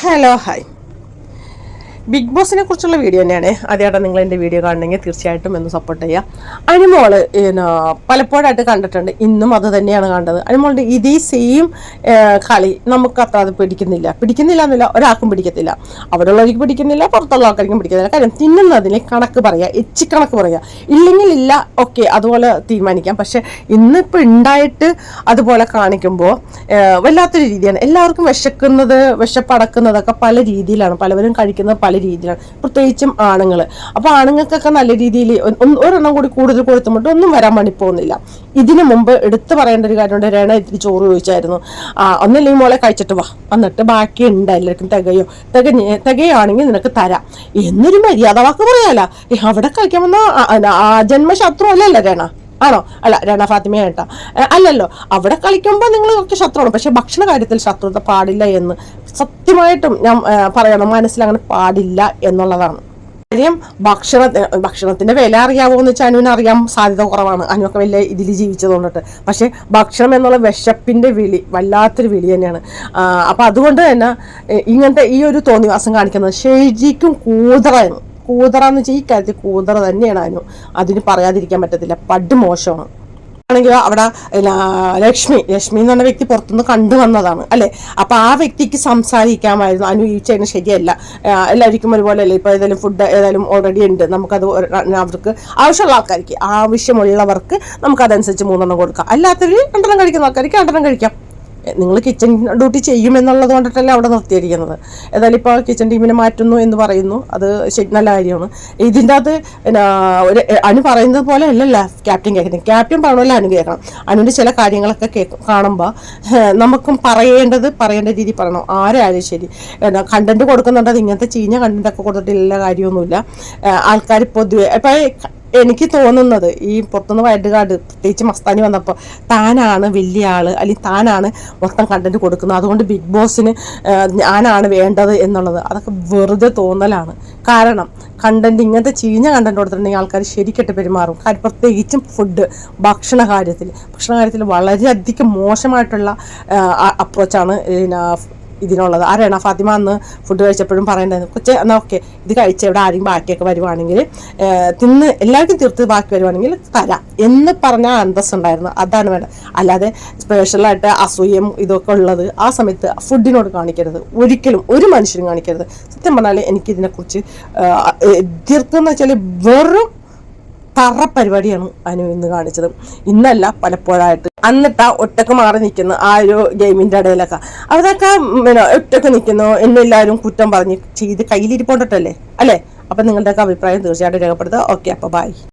Hello hi big ബോസിനെ കുറിച്ചുള്ള video തന്നെയാണ്. ആദ്യമായിട്ട് നിങ്ങൾ എന്റെ വീഡിയോ കാണണമെങ്കിൽ തീർച്ചയായിട്ടും ഒന്ന് സപ്പോർട്ട് ചെയ്യുക. അനിമോൾ പലപ്പോഴായിട്ട് കണ്ടിട്ടുണ്ട്. ഇന്നും അത് തന്നെയാണ് കണ്ടത്. അനിമോളുടെ ഇതേ സെയിം കളി നമുക്ക് അത്ര അത് പിടിക്കുന്നില്ല. പിടിക്കുന്നില്ല എന്നില്ല ഒരാൾക്കും പിടിക്കത്തില്ല. അവിടെയുള്ളവർക്ക് പിടിക്കുന്നില്ല പുറത്തുള്ള ആൾക്കാർക്കും പിടിക്കുന്നില്ല കാര്യം തിന്നുന്നതിന് കണക്ക് പറയുക എച്ചി കണക്ക് പറയുക. ഇല്ലെങ്കിൽ ഇല്ല ഓക്കെ അതുപോലെ തീരുമാനിക്കാം. പക്ഷെ ഇന്നിപ്പോൾ ഉണ്ടായിട്ട് അതുപോലെ കാണിക്കുമ്പോൾ വല്ലാത്തൊരു രീതിയാണ്. എല്ലാവർക്കും വിശക്കുന്നത് വിശപ്പടക്കുന്നതൊക്കെ പല രീതിയിലാണ്. പലവരും കഴിക്കുന്നത് രീതിയിലാണ്. പ്രത്യേകിച്ചും ആണുങ്ങൾ അപ്പോൾ ആണുങ്ങൾക്കൊക്കെ നല്ല രീതിയിൽ ഒരെണ്ണം കൂടി കൂടുതൽ കൊടുത്തുമ്പോട്ട് ഒന്നും വരാൻ വേണ്ടി പോകുന്നില്ല. ഇതിനു മുമ്പ് എടുത്തു പറയേണ്ട ഒരു കാര്യമുണ്ട്. രേണ ഇത്തിരി ചോറ് ചോദിച്ചായിരുന്നു. ആ ഒന്നില്ലെങ്കിൽ മോളെ കഴിച്ചിട്ട് വാ. എന്നിട്ട് ബാക്കി ഉണ്ട് എല്ലാവർക്കും തികയോ. തികഞ്ഞ് തികയാണെങ്കിൽ നിനക്ക് തരാം. എന്നൊരു മര്യാദ വാക്ക് പറയാല അവിടെ കഴിക്കാൻ വന്ന ആ ജന്മശത്രു അല്ലല്ലോ രേണ? ആണോ? അല്ല രണ ഫാത്തിമ കേട്ടാ. അല്ലല്ലോ അവിടെ കളിക്കുമ്പോൾ നിങ്ങൾ ഒക്കെ ശത്രുവാണ്. പക്ഷെ ഭക്ഷണ കാര്യത്തിൽ ശത്രുത പാടില്ല എന്ന് സത്യമായിട്ടും ഞാൻ പറയണം. മനസ്സിൽ അങ്ങനെ പാടില്ല എന്നുള്ളതാണ്. കാര്യം ഭക്ഷണ ഭക്ഷണത്തിന്റെ വില അറിയാവോ എന്ന് വെച്ചാൽ അനുവിന് അറിയാൻ സാധ്യത കുറവാണ്. അനുവൊക്കെ വലിയ ഇതിൽ ജീവിച്ചത് കൊണ്ടിട്ട് പക്ഷെ ഭക്ഷണം എന്നുള്ള വിശപ്പിന്റെ വിളി വല്ലാത്തൊരു വിളി തന്നെയാണ്. അപ്പൊ അതുകൊണ്ട് തന്നെ ഇങ്ങനത്തെ ഈ ഒരു തോന്നിവാസം കാണിക്കുന്നത് ഷെയ്ജിക്കും കൂതറാണ് കൂതറ എന്ന് വെച്ചാൽ ഈ കാര്യത്തിൽ കൂതറ തന്നെയാണ് അതിന് അതിന് പറയാതിരിക്കാൻ പറ്റത്തില്ല. പഡ് മോശമാണ്. ആണെങ്കിൽ അവിടെ ലക്ഷ്മി ലക്ഷ്മി എന്ന് പറഞ്ഞ വ്യക്തി പുറത്തുനിന്ന് കണ്ടു വന്നതാണ് അല്ലെ? അപ്പൊ ആ വ്യക്തിക്ക് സംസാരിക്കാമായിരുന്നു. അനു ഈ ശരിയല്ല. എല്ലാവർക്കും ഒരുപോലെ അല്ലേ? ഇപ്പൊ ഏതായാലും ഫുഡ് ഏതായാലും ഓൾറെഡി ഉണ്ട്. നമുക്കത് അവർക്ക് ആവശ്യമുള്ള ആൾക്കാർക്ക് ആവശ്യമുള്ളവർക്ക് നമുക്കതനുസരിച്ച് മൂന്നെണ്ണം കൊടുക്കാം. അല്ലാത്തവർ രണ്ടെണ്ണം കഴിക്കുന്ന ആൾക്കാർക്ക് രണ്ടെണ്ണം കഴിക്കാം. നിങ്ങൾ കിച്ചൺ ഡ്യൂട്ടി ചെയ്യുമെന്നുള്ളത് കൊണ്ടിട്ടല്ലേ അവിടെ നിർത്തിയിരിക്കുന്നത്. ഏതായാലും ഇപ്പോൾ കിച്ചൺ ടീമിനെ മാറ്റുന്നു എന്ന് പറയുന്നു. അത് ശരി നല്ല കാര്യമാണ് ഇതിന്റെ അകത്ത് ഒരു അനു പറയുന്നത് പോലെ അല്ലല്ല ക്യാപ്റ്റൻ കേൾക്കുന്നത്. ക്യാപ്റ്റൻ പറയണമല്ലോ അനു കേൾക്കണം. അനുവിന്റെ ചില കാര്യങ്ങളൊക്കെ കേൾക്കും കാണുമ്പോൾ നമുക്കും പറയേണ്ടത് പറയേണ്ട രീതി പറയണം. ആരായാലും ശരി. കണ്ടന്റ് കൊടുക്കുന്നുണ്ട്. ഇങ്ങനത്തെ ചീഞ്ഞ കണ്ടന്റൊക്കെ കൊടുത്തിട്ടില്ല കാര്യമൊന്നുമില്ല. ആൾക്കാർ പൊതുവെ ഇപ്പം എനിക്ക് തോന്നുന്നത് ഈ പുറത്തുനിന്ന് വയറ്റുകാട് പ്രത്യേകിച്ച് മസ്താനി വന്നപ്പോൾ താനാണ് വലിയ ആൾ അല്ലെങ്കിൽ താനാണ് മൊത്തം കണ്ടന്റ് കൊടുക്കുന്നത്. അതുകൊണ്ട് ബിഗ് ബോസിന് ഞാനാണ് വേണ്ടത് എന്നുള്ളത് അതൊക്കെ വെറുതെ തോന്നലാണ്. കാരണം കണ്ടന്റ് ഇങ്ങനത്തെ ചീഞ്ഞ കണ്ടന്റ് കൊടുത്തിട്ടുണ്ടെങ്കിൽ ആൾക്കാർ ശരിക്കിട്ട് പെരുമാറും. കാര്യം പ്രത്യേകിച്ചും ഫുഡ് ഭക്ഷണ കാര്യത്തിൽ. ഭക്ഷണ കാര്യത്തിൽ വളരെയധികം മോശമായിട്ടുള്ള അപ്രോച്ചാണ് ഇതിനുള്ളത്. ആരാണ്? ഫാത്തിമ അന്ന് ഫുഡ് കഴിച്ചപ്പോഴും പറയേണ്ടത് കൊച്ചെ എന്നാൽ ഓക്കെ ഇത് കഴിച്ച ഇവിടെ ആരെങ്കിലും ബാക്കിയൊക്കെ വരുവാണെങ്കിൽ തിന്ന് എല്ലാവർക്കും തീർത്ത് ബാക്കി വരുവാണെങ്കിൽ തരാം. എന്ന് പറഞ്ഞ അന്തസ് ഉണ്ടായിരുന്നു. അതാണ് വേണ്ടത്. അല്ലാതെ സ്പെഷ്യലായിട്ട് അസൂയം ഇതൊക്കെ ഉള്ളത് ആ സമയത്ത് ഫുഡിനോട് കാണിക്കരുത്. ഒരിക്കലും ഒരു മനുഷ്യനും കാണിക്കരുത്. സത്യം പറഞ്ഞാൽ എനിക്കിതിനെക്കുറിച്ച് എതിർക്കുന്ന വെച്ചാൽ വെറും തറ പരിപാടിയാണ് അനു ഇന്ന് കാണിച്ചത്. ഇന്നല്ല പലപ്പോഴായിട്ട് എന്നിട്ട് ഒറ്റയ്ക്ക് മാറി നിൽക്കുന്നു ആ ഒരു ഗെയിമിന്റെ ഇടയിലൊക്കെ. അതൊക്കെ പിന്നെ ഒറ്റയ്ക്ക് നിൽക്കുന്നു എന്നെല്ലാവരും കുറ്റം പറഞ്ഞ് ചെയ്ത് കയ്യിലിരിപ്പോണ്ടല്ലേ അല്ലേ? അപ്പം നിങ്ങളുടെയൊക്കെ അഭിപ്രായം തീർച്ചയായിട്ടും രേഖപ്പെടുത്തുക. ഓക്കെ അപ്പോൾ ബൈ